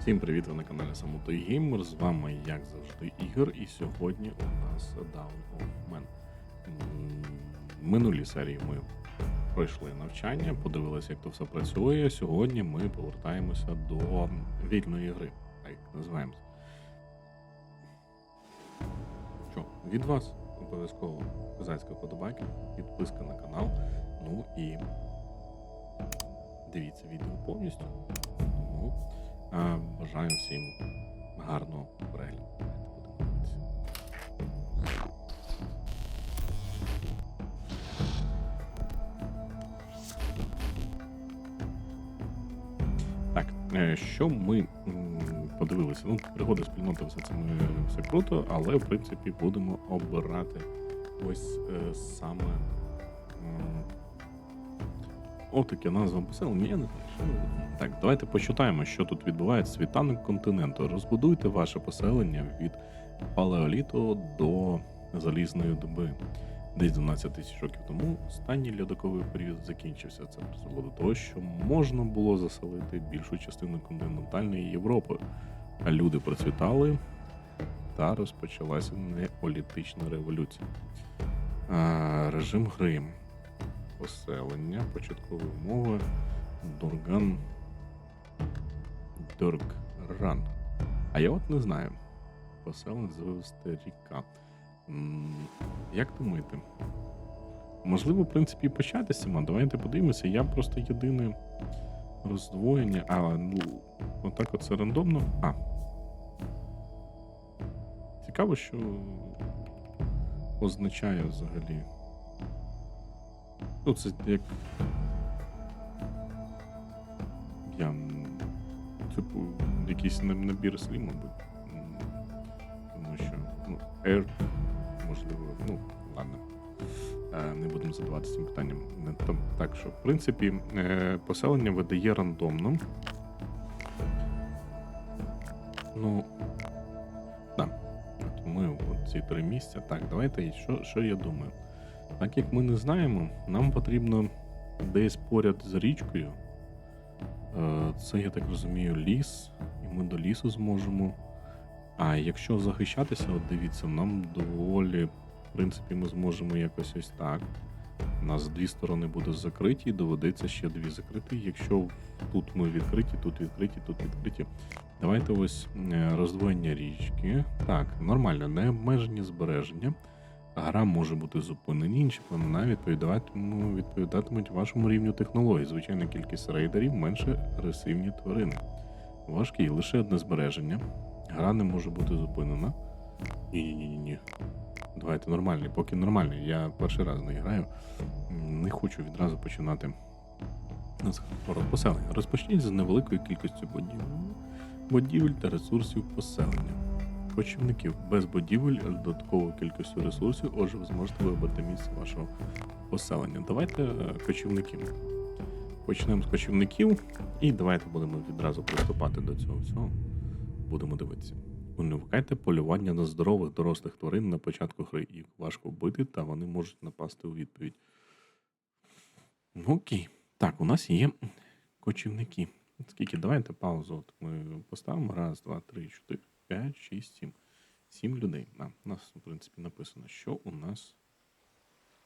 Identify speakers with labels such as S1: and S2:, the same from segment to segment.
S1: Всім привіт, ви на каналі Самотой Геймер. З вами, як завжди, Ігор, і сьогодні у нас Down of Man. М, Минулі серії ми пройшли навчання, подивилися, як то все працює. Сьогодні ми повертаємося до вільної гри, так називаємо. Що, від вас обов'язково козацька вподобайка, підписка на канал. Ну і дивіться відео повністю. Тому бажаю всім гарного перегляду. Так, е, що ми подивилися? Ну, пригоди спільноти, все це ми все круто, але в принципі будемо обирати ось е, саме. Отаке назва поселення, я не знаю. Так, давайте почитаємо, що тут відбувається. Світанок континенту. Розбудуйте ваше поселення від палеоліту до залізної доби. Десь 12 тисяч років тому останній льодоковий період закінчився. Це призвело до того, що можна було заселити більшу частину континентальної Європи. А люди процвітали та розпочалася неолітична революція. А, режим гри. Поселення, початкові умови, Дорган. Доргран. А я от не знаю. Поселення звивести ріка. Як думаєте? Можливо, в принципі, почати цим. Давайте подивимося. Я просто єдине роздвоєння. А, ну, отак от це рандомно. А. Цікаво, що означає взагалі. Ну, це як. Я. Типу, якийсь набір слів, мабуть. Тому що. Ну, Air, можливо, ну, ладно. Е, Не будемо задаватися цим питанням. Так що, в принципі, е, поселення видає рандомно. Ну. Так. От ми от ці три місця. Так, давайте. Що, що я думаю? Так як ми не знаємо, нам потрібно десь поряд з річкою. Е, Це, я так розумію, ліс, і ми до лісу зможемо. А якщо захищатися, от дивіться, нам доволі, в принципі, ми зможемо якось ось так. У нас дві сторони будуть закриті, і доведеться ще дві закриті. Якщо тут ми відкриті, тут відкриті, тут відкриті. Давайте ось е, роздвоєння річки. Так, нормально, не обмежені збереження. Гра може бути зупинена, інші племена відповідатимуть, відповідатимуть вашому рівню технологій. Звичайна кількість рейдерів менше агресивні тварини. Важкий, лише одне збереження. Гра не може бути зупинена. Ні-ні-ні. Давайте нормальний, поки нормальний. Я перший раз не граю. Не хочу відразу починати поселення. Розпочніть з невеликої кількості будівель, будівель та ресурсів поселення. Кочівників без будівель, а додатковою кількістю ресурсів, отже, ви зможете вибрати місце вашого поселення. Давайте е, кочівників. Почнемо з кочівників, і давайте будемо відразу приступати до цього всього. Будемо дивитися. Уникайте полювання на здорових дорослих тварин на початку гри. Їх важко вбити, та вони можуть напасти у відповідь. Ну, Окей. Так, у нас є кочівники. Скільки? Давайте паузу. От ми поставимо. Раз, два, три, чотири, п'ять, шість, сім. Сім людей. А, у нас, в принципі, написано, що у нас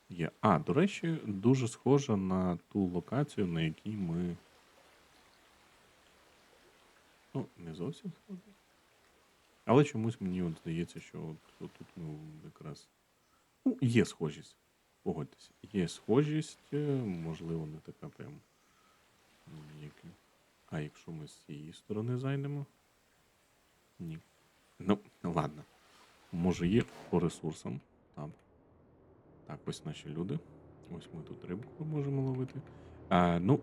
S1: є. А, до речі, дуже схожа на ту локацію, на якій ми. Ну, не зовсім схожа. Але чомусь мені от здається, що от, от тут ми якраз. Ну, є схожість. Погодьтеся. Є схожість, е, можливо, не така прям. А якщо ми з цієї сторони зайдемо? Ні. Ну, ладно. Може є по ресурсам. Там. Так, ось наші люди. Ось ми тут рибку можемо ловити. А, ну,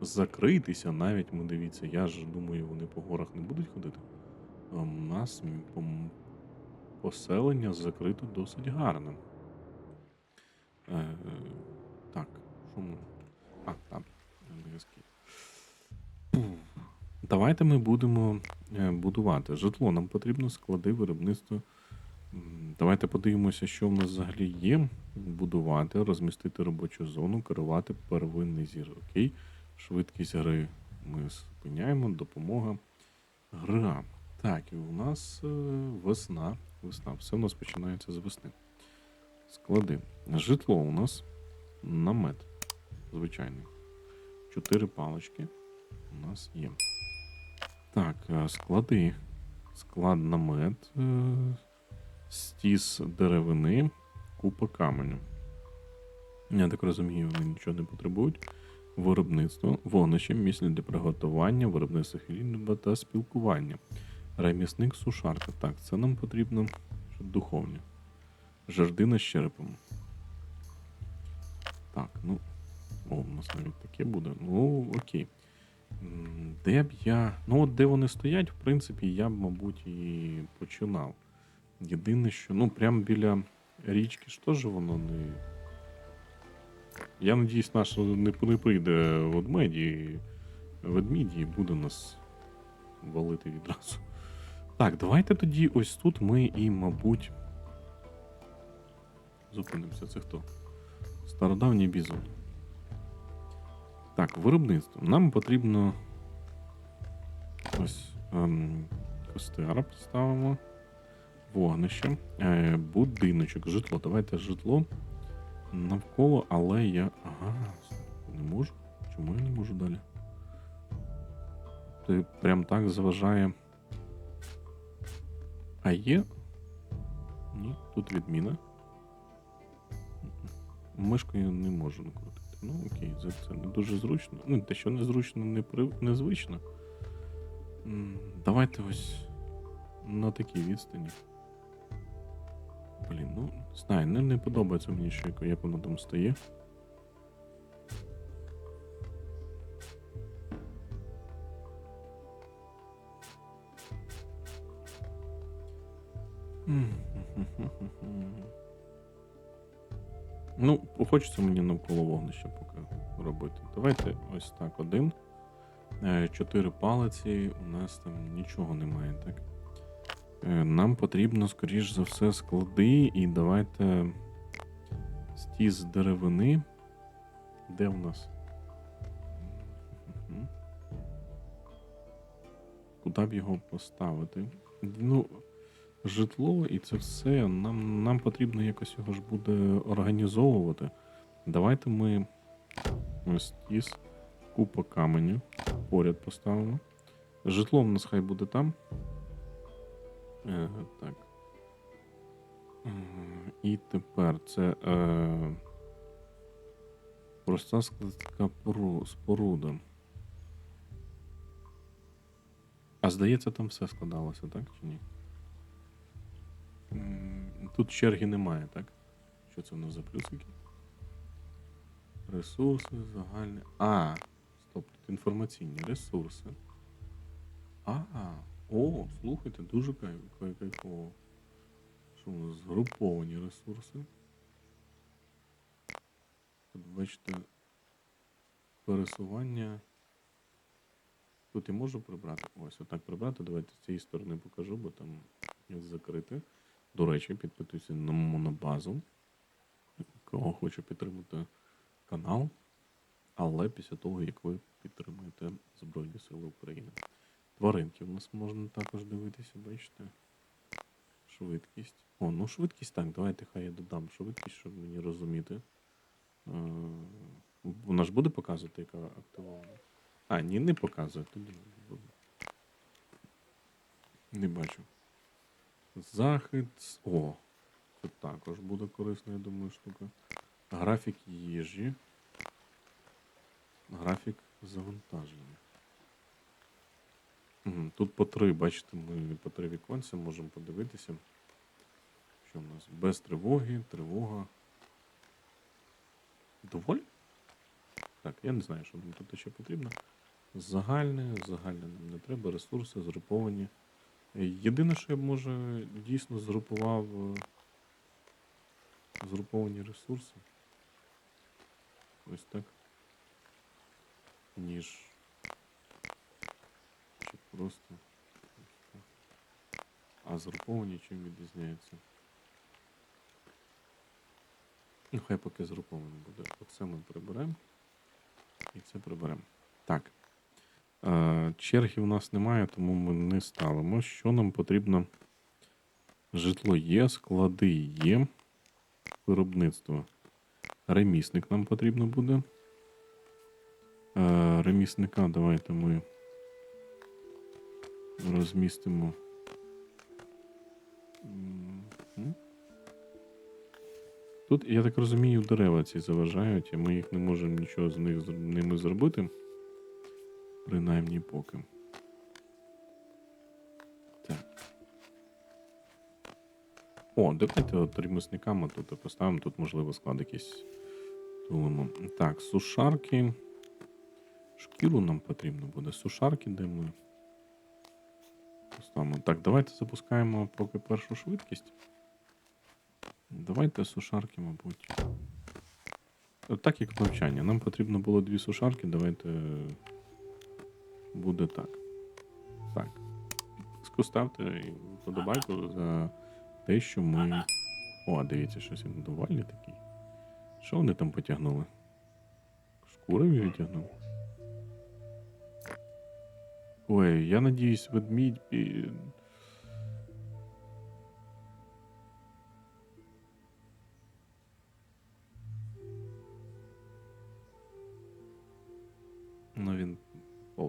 S1: закритися навіть, ми дивіться, я ж думаю, вони по горах не будуть ходити. У нас поселення закрито досить гарно. Е, так, що ми. А, там. Давайте ми будемо е, будувати. Житло. Нам потрібно склади виробництва. Давайте подивимося, що в нас взагалі є. Будувати, розмістити робочу зону, керувати первинний зір. Окей. Швидкість гри ми спиняємо, допомога. Гра. Так, і у нас е, весна. Весна. Все у нас починається з весни. Склади. Житло у нас намет. Звичайний. Чотири палички у нас є. Так, е, склади. Склад намет. е, Стіс деревини, купа каменю. Я так розумію, вони нічого не потребують. Виробництво, вогнище, місце для приготування, виробництво хліба та спілкування. Ремісник сушарка. Так, це нам потрібно щоб духовні. Жердина з черепом. Так, ну. О, у нас навіть таке буде. Ну, окей. Де б я. Ну, от де вони стоять, в принципі, я б, мабуть, і починав. Єдине, що, ну, прямо біля річки ж теж воно не. Я надіюсь, наш не, прийде ведмеді, ведмідь і буде нас валити відразу. Так, давайте тоді ось тут ми і, мабуть. Зупинимося. Це хто? Стародавній бізон. Так, виробництво. Нам потрібно. Ось ем, костера поставимо. Вогнище. Е, будиночок, житло. Давайте житло навколо, але я. Ага, не можу. Чому я не можу далі? Ти прям так заважає. А є? Ні, тут відміна. Мишкою не можу. Ну окей, це, це не дуже зручно. Ну, те, що незручно, не при... незвично. Давайте ось на такій відстані. Блін, ну, знаю, не, не подобається мені, що як, воно там стоїть. Ну, хочеться мені навколо вогнища поки робити. Давайте ось так один. Е, Чотири палиці, у нас там нічого немає, так? Е, Нам потрібно, скоріш за все, склади, і давайте стіз деревини. Де у нас? Куди б його поставити? Ну, житло і це все. Нам, нам потрібно якось його ж буде організовувати. Давайте ми ось стіс, купа каменю поряд поставимо. Житло в нас хай буде там. Е, так. Е, І тепер це е, проста споруда. А здається, там все складалося, так чи ні? Тут черги немає, так? Що це у нас за плюсики? Ресурси, загальні. А, стоп, тут інформаційні ресурси. А, о, слухайте, дуже кай- кай- кайфово. Що у нас згруповані ресурси. Тут бачите пересування. Тут я можу прибрати. Ось отак прибрати. Давайте з цієї сторони покажу, бо там закрите. До речі, підписуйтесь на монобазу. Кого хоче підтримати канал. Але після того, як ви підтримуєте Збройні Сили України. Тваринки в нас можна також дивитися, бачите? Швидкість. О, ну швидкість так, давайте хай я додам швидкість, щоб мені розуміти. Е, Вона ж буде показувати, яка активована. А, ні, не показує, тоді. Не бачу. Захист. О, це також буде корисна, я думаю, штука. Графік їжі. Графік завантаження. Тут по три, бачите, ми по три віконця можемо подивитися. Що в нас? Без тривоги, тривога. Доволі? Так, я не знаю, що нам тут ще потрібно. Загальне, загальне нам не треба, ресурси згруповані. Єдине, що я б може дійсно згрупував е, згруповані ресурси. Ось так. Ніж. Чи просто. А згруповані чим відрізняються? Ну, хай поки згруповано буде. Оце ми приберемо. І це приберемо. Так. Черги в нас немає, тому ми не ставимо. Що нам потрібно? Житло є, склади є, виробництво. Ремісник нам потрібно буде. Ремісника давайте ми розмістимо. Тут, я так розумію, дерева ці заважають, і ми їх не можемо нічого з них з ними зробити. Принаймні поки. Так. О, давайте от ремісниками тут поставимо. Тут, можливо, склад якийсь тулимо. Так, сушарки. Шкіру нам потрібно буде. Сушарки, де. Поставимо. Так, давайте запускаємо поки першу швидкість. Давайте сушарки, мабуть. Так як навчання. Нам потрібно було дві сушарки, давайте буде так. Так. Підписку ставте і вподобайку за те, що ми. О, дивіться, щось він довольний такий. Що вони там потягнули? Шкури відтягнули? Ой, я надіюсь, ведмідь.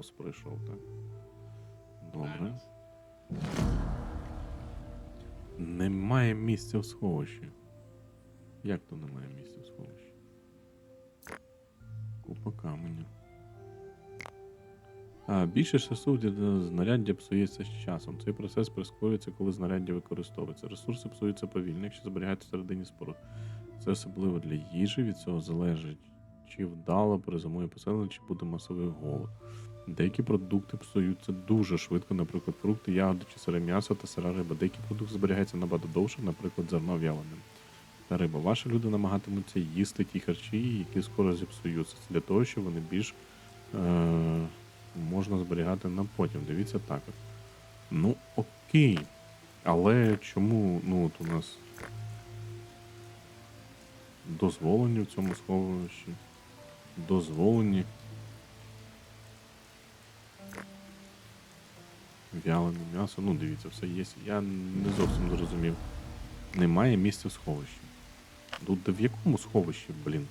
S1: Повз пройшов, так. Добре. Немає місця в сховищі. Як то немає місця в сховищі? Купа каменю. А, більше часу знаряддя псується з часом. Цей процес прискорюється, коли знаряддя використовується. Ресурси псуються повільно, якщо зберігаються всередині споруд. Це особливо для їжі, від цього залежить, чи вдало перезимує поселення, чи буде масовий голод. Деякі продукти псуються дуже швидко, наприклад, фрукти, ягоди чи сире м'ясо та сира риба. Деякі продукти зберігаються набагато довше, наприклад, зерно в'ялене. Та риба. Ваші люди намагатимуться їсти ті харчі, які скоро зіпсуються. Це для того, щоб вони більш е- можна зберігати на потім. Дивіться також. Ну, окей. Але чому ну, от у нас дозволені в цьому сховищі? Дозволені. Вялене м'ясо. Ну, дивіться, все є. Я не зовсім зрозумів. Немає місця в сховищі. Тут де в якому сховищі, блін?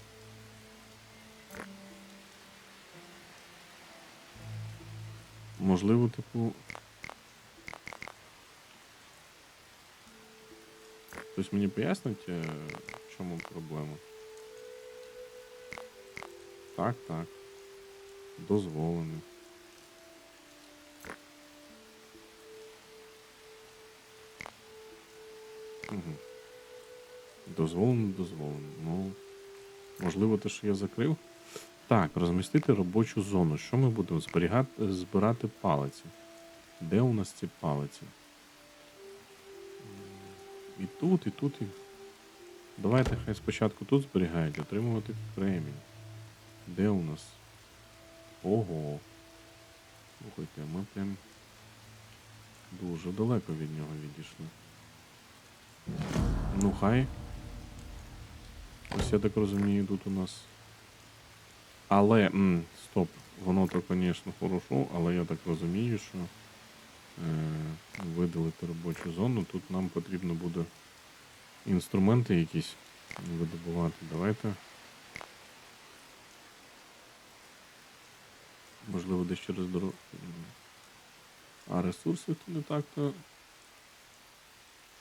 S1: Можливо, типу. Хтось мені пояснить, е, в чому проблема? Так, так. Дозволено. Дозволено, дозволено. Ну, можливо, те, що я закрив. Так, розмістити робочу зону. Що ми будемо зберігати, збирати палиці? Де у нас ці палиці? І тут, і тут, і. Давайте хай спочатку тут зберігають, отримувати премію. Де у нас? Ого. Слухайте, ми прям дуже далеко від нього відійшли. Ну хай. Ось я так розумію, тут у нас. Але. М, стоп. Воно то, звісно, хорошо, але я так розумію, що е, видалити робочу зону. Тут нам потрібно буде інструменти якісь видобувати. Давайте. Можливо, десь через дорогу. А ресурси тут не так-то.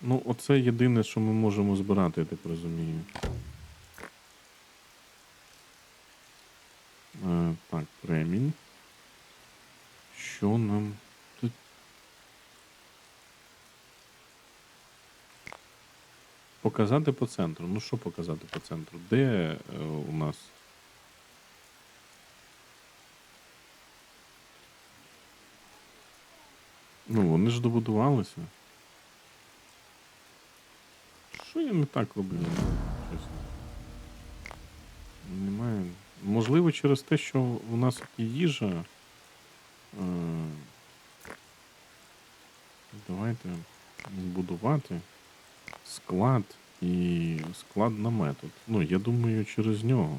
S1: Ну, оце єдине, що ми можемо збирати, я так розумію. Так, премінь. Що нам тут? Показати по центру. Ну що показати по центру? Де е, у нас? Ну, вони ж добудувалися. Що я не так роблю? Чесно. Немає. Можливо, через те, що у нас є їжа. Е, Давайте будувати склад і склад на метод. Ну, я думаю, через нього.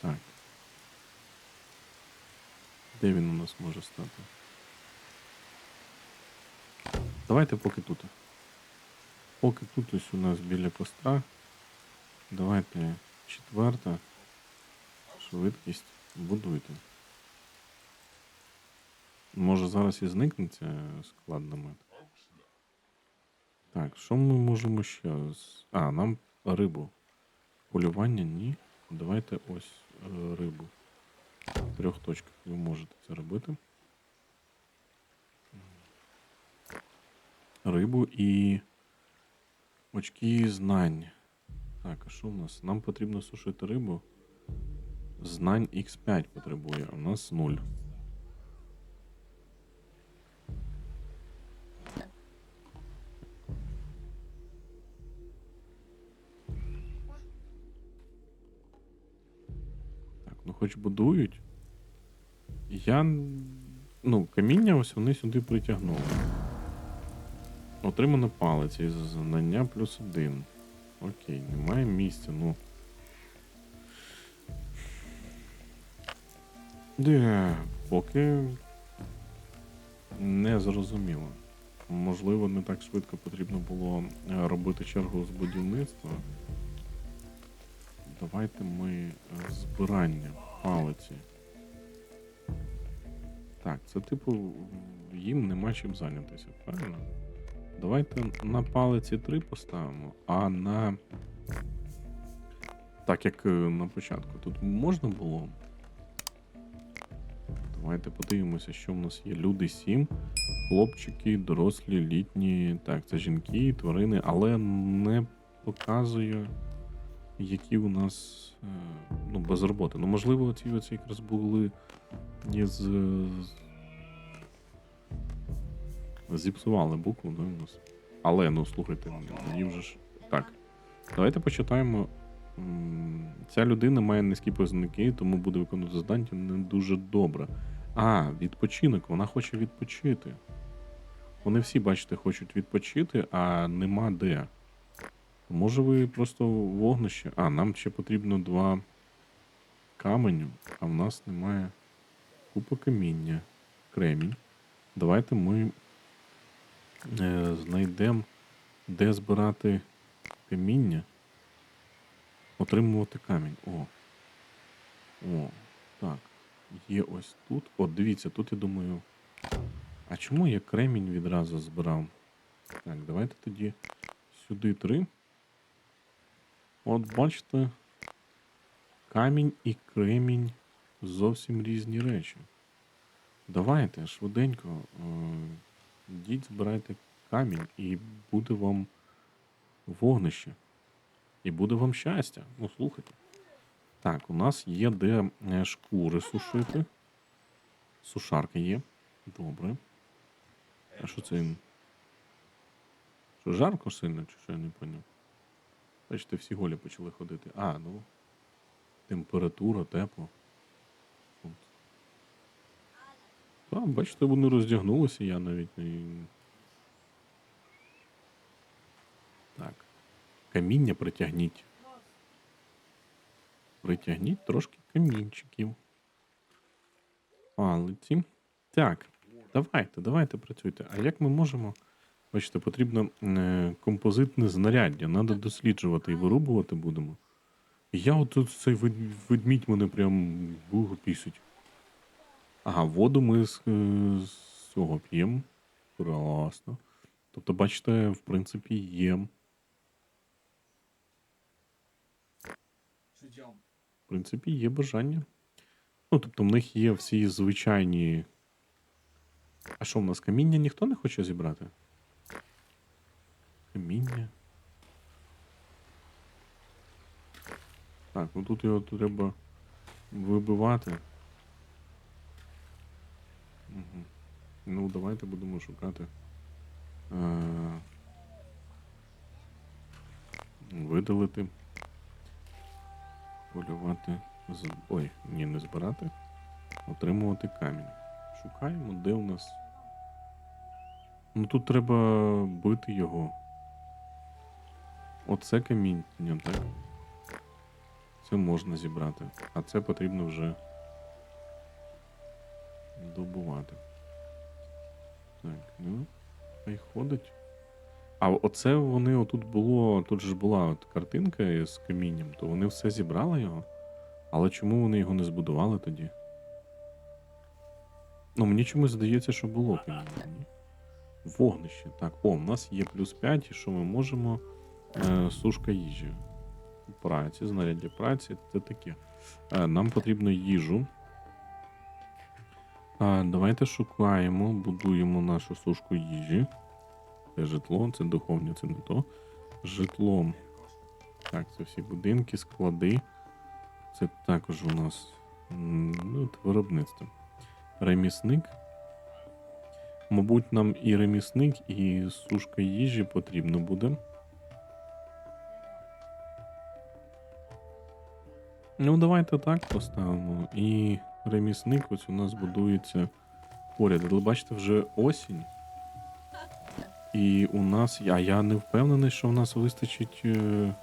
S1: Так. Де він у нас може стати? Давайте поки тут. Поки тут ось у нас біля костра. Давайте четверта. Швидкість. Будуйте. Може зараз і зникне ця склад намет. Так, що ми можемо ще? А, нам рибу. Полювання ні. Давайте ось е, рибу. В трьох точках ви можете це робити. Рибу і очки знань. Так, а що в нас? Нам потрібно сушити рибу. Знань X5 потребує, а у нас 0. Так, ну хоч будують. Я. Ну, каміння ось вони сюди притягнули. Отримано палець із знання плюс один. Окей, немає місця, ну. Де, поки не зрозуміло. Можливо, не так швидко потрібно було е, робити чергу з будівництва. Давайте ми е, збирання палиці. Так, це типу їм нема чим зайнятися, правильно? Давайте на палиці 3 поставимо, а на. Так як е, на початку тут можна було. Давайте подивимося, що в нас є. Люди 7, хлопчики, дорослі, літні. Так, це жінки, тварини, але не показує, які у нас е, ну, без роботи. Ну, можливо, ці оці якраз були із. Зіпсували букву, да, у нас. Але, ну слухайте, мені вже ж. Так. Давайте почитаємо. Ця людина має низькі показники, тому буде виконувати завдання не дуже добре. А, відпочинок, вона хоче відпочити. Вони всі, бачите, хочуть відпочити, а нема де. Може ви просто вогнище. А, нам ще потрібно два каменю, а в нас немає купа каміння. Кремінь. Давайте ми знайдемо, де збирати каміння. Отримувати камінь. О. О, так. Є ось тут. О, дивіться, тут я думаю. А чому я кремінь відразу збирав? Так, давайте тоді сюди три. От бачите, камінь і кремінь зовсім різні речі. Давайте швиденько. Йдіть, збирайте камінь, і буде вам вогнище. І буде вам щастя. Ну, слухайте. Так, у нас є де е, шкури сушити. Сушарка є. Добре. А що це? Що жарко сильно, чи що я не поняв? Бачите, всі голі почали ходити. А, ну. Температура, тепло. От. Так, бачите, вони роздягнулися, я навіть не. Так. Каміння притягніть. Притягніть трошки камінчиків. Палиці. Так, давайте, давайте працюйте. А як ми можемо. Бачите, потрібно е, композитне знаряддя. Треба досліджувати і вирубувати будемо. Я от цей ведмідь мене прям бугу пісить. Ага, воду ми з, е, з цього п'ємо. Прекрасно. Тобто, бачите, в принципі, є. В принципі, є бажання. Ну, тобто, в них є всі звичайні. А що в нас каміння ніхто не хоче зібрати? Каміння. Так, ну тут його треба вибивати. Ну, давайте будемо шукати. Е- видалити. Полювати. Ой, ні, не збирати. Отримувати камінь. Шукаємо, де у нас. Ну тут треба бити його. Оце каміння, так? Це можна зібрати. А це потрібно вже. Добувати. Так, ну, хай ходить. А оце вони отут було. Тут же була от картинка з камінням, то вони все зібрали його. Але чому вони його не збудували тоді? Ну, мені чомусь здається, що було каміння. Вогнище. Так, о, в нас є плюс 5, і що ми можемо. Е, сушка їжі. Праці, знаряддя праці, це таке. Е, нам потрібно їжу. А, давайте шукаємо, будуємо нашу сушку їжі. Це житло, це духовня, це не то. Житло. Так, це всі будинки, склади. Це також у нас ну, виробництво. Ремісник. Мабуть, нам і ремісник, і сушка їжі потрібно буде. Ну, давайте так поставимо. І ремісник ось у нас будується поряд. Але бачите, вже осінь. І у нас. А я не впевнений, що в нас вистачить. е,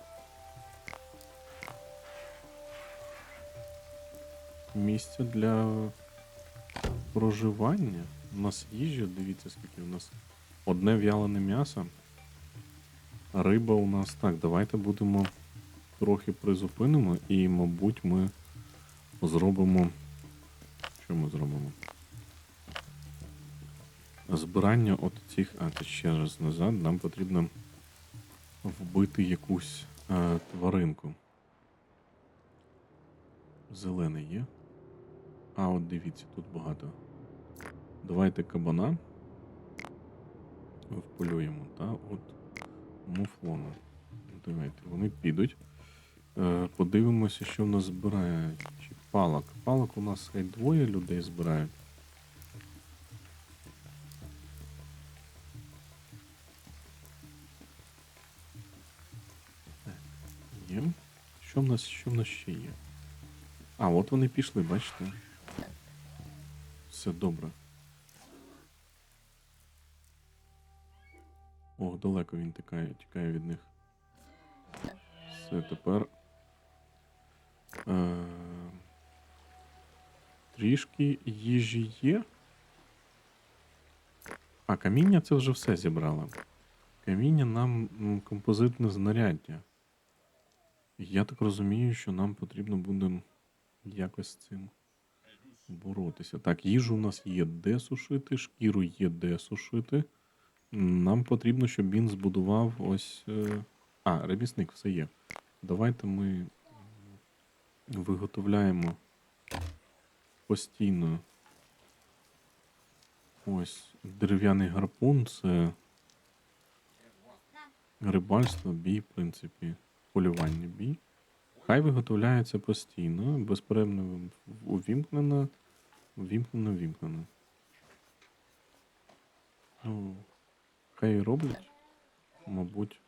S1: Місця для проживання. У нас їжа, дивіться, скільки у нас одне в'ялене м'ясо. Риба у нас так. Давайте будемо трохи призупинимо і, мабуть, ми зробимо. Що ми зробимо? Збирання от цих. А, це ще раз назад. Нам потрібно вбити якусь е, тваринку. Зелений є. А, от дивіться, тут багато. Давайте кабана. Вполюємо, та от муфлона. Давайте, вони підуть. Е, подивимося, що в нас збирають. Чи палок. Палок у нас хай двоє людей збирають. Є. Що в нас, що в нас ще є? А, от вони пішли, бачите? Все добре. Ох, далеко він тікає, тікає від них. Все, тепер. Е- трішки їжі є. А, каміння це вже все зібрала. Каміння нам композитне знаряддя. Я так розумію, що нам потрібно буде якось з цим боротися. Так, їжу у нас є де сушити, шкіру є де сушити. Нам потрібно, щоб він збудував ось. е, А, ремісник все є. Давайте ми виготовляємо постійно. Ось дерев'яний гарпун це рибальство, бій, в принципі, полювання бій. Хай виготовляється постійно, безперервно увімкнено, увімкнено, увімкнено. Хай роблять, мабуть.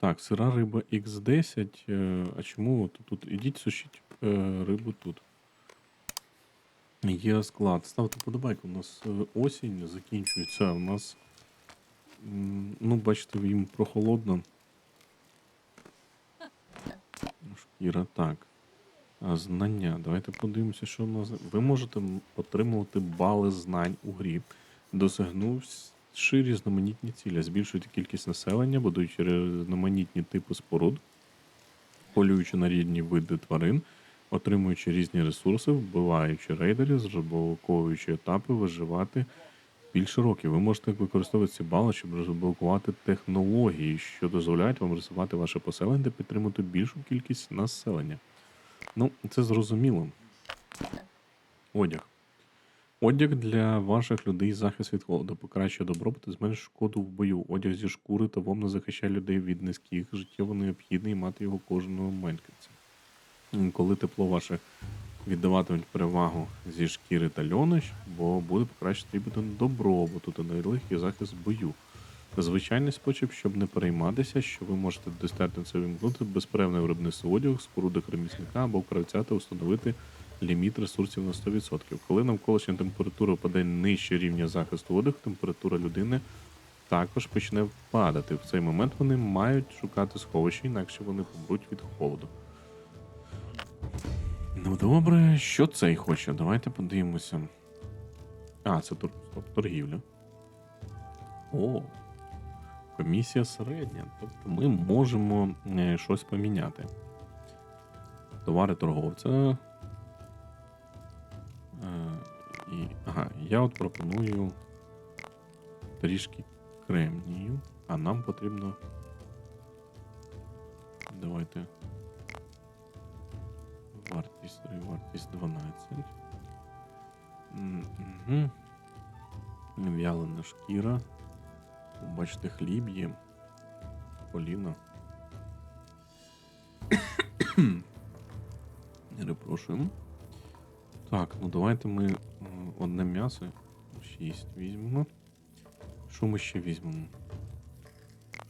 S1: Так, сира риба X10. е, А чому тут? Ідіть сушіть е, рибу тут. Є склад. Ставте подобайку. У нас е, осінь закінчується. У нас. Ну, бачите, їм прохолодно. Шкіра, так. А, знання. Давайте подивимося, що в нас. Ви можете отримувати бали знань у грі, досягнувши різноманітні цілі, збільшуйте кількість населення, будуючи різноманітні типи споруд, полюючи на рідні види тварин, отримуючи різні ресурси, вбиваючи рейдерів, розблоковуючи етапи, виживати більше років. Ви можете використовувати ці бали, щоб розблокувати технології, що дозволяють вам розвивати ваше поселення та підтримати більшу кількість населення. Ну, це зрозуміло. Одяг. Одяг для ваших людей захист від холоду, покращує добробут і зменшує шкоду в бою. Одяг зі шкури та вовна захищає людей від низьких, життєво необхідний мати його кожного мешканця. Коли тепло ваше віддаватимуть перевагу зі шкіри та льону, бо буде покращити рівень добробуту та найлегкий захист бою. Звичайний спосіб, щоб не перейматися, що ви можете достатньо це вимкнути безперервне виробництво одягу, спорудок ремісника або кравця та встановити ліміт ресурсів на 100%. Коли навколишня температура впаде нижче рівня захисту одягу, температура людини також почне падати. В цей момент вони мають шукати сховище, інакше вони помруть від холоду. Ну добре, що цей хоче? Давайте подивимося. А, це тор... стоп, торгівля. О, комісія середня. Тобто ми можемо е, щось поміняти. Товари торговця. Е, і, ага, я от пропоную трішки кремнію, а нам потрібно. Давайте. Вартість 3, вартість 12. Угу. В'ялена шкіра. Бачите, хліб є. Поліна. Перепрошуємо. Так, ну давайте ми одне м'ясо. 6 візьмемо. Що ми ще візьмемо?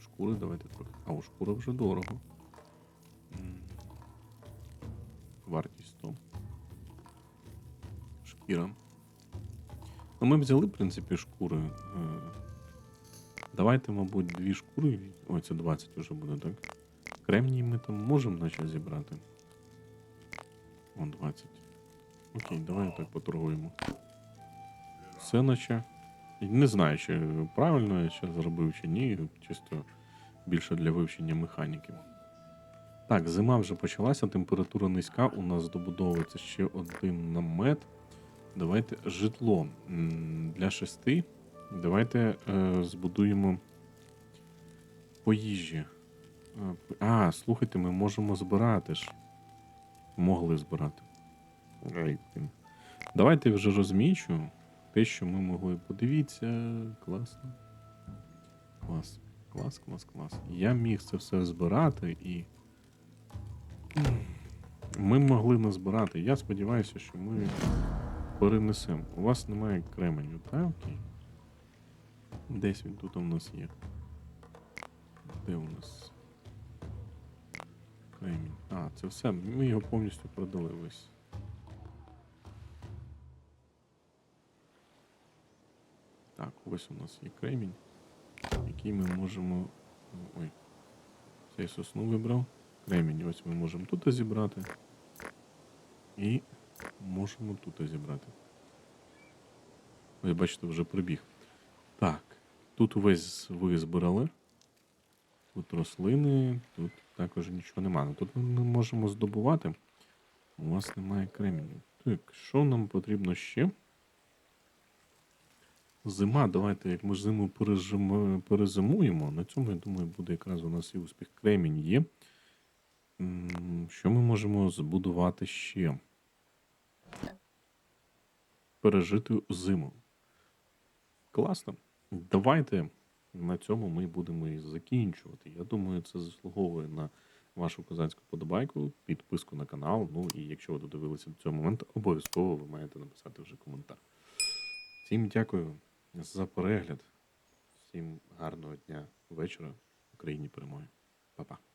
S1: Шкури давайте трохи. А у шкура вже дорого. Вартість 100. Шкіра. Ну, ми взяли, в принципі, шкури. Е, Давайте, мабуть, дві шкури. Ой, це 20 вже буде, так? Кремній ми там можемо наче зібрати. О, 20. Окей, давай так поторгуємо. Все наче. Не знаю, чи правильно я ще зробив чи ні. Чисто більше для вивчення механіки. Так, зима вже почалася, температура низька. У нас добудовується ще один намет. Давайте житло для шести. Давайте е, збудуємо по їжі. Е, А, слухайте, ми можемо збирати ж. Могли збирати. Ай. Давайте вже розмічу те, що ми могли. Подивіться, класно. Клас. Клас, клас, клас. Я міг це все збирати і. Ми могли назбирати. Я сподіваюся, що ми перенесемо. У вас немає кременю, так? Десь він тут у нас є. Де у нас? Кремінь. А, це все. Ми його повністю продали весь. Так, ось у нас є кремінь, який ми можемо. Ой. Цей сосну вибрав. Кремінь ось ми можемо тут зібрати. І можемо тут зібрати. Ось, бачите, вже прибіг. Так, тут увесь ви збирали. Тут рослини, тут також нічого немає. Тут ми не можемо здобувати. У вас немає креміню. Так, що нам потрібно ще? Зима, давайте, як ми зиму перезимуємо, на цьому, я думаю, буде якраз у нас і успіх. Кремінь є. Що ми можемо збудувати ще? Пережити зиму. Класно. Давайте на цьому ми будемо і закінчувати. Я думаю, це заслуговує на вашу козацьку подобайку, підписку на канал. Ну і якщо ви додивилися до цього моменту, обов'язково ви маєте написати вже коментар. Всім дякую за перегляд. Всім гарного дня, вечора. Україні перемоги. Па-па.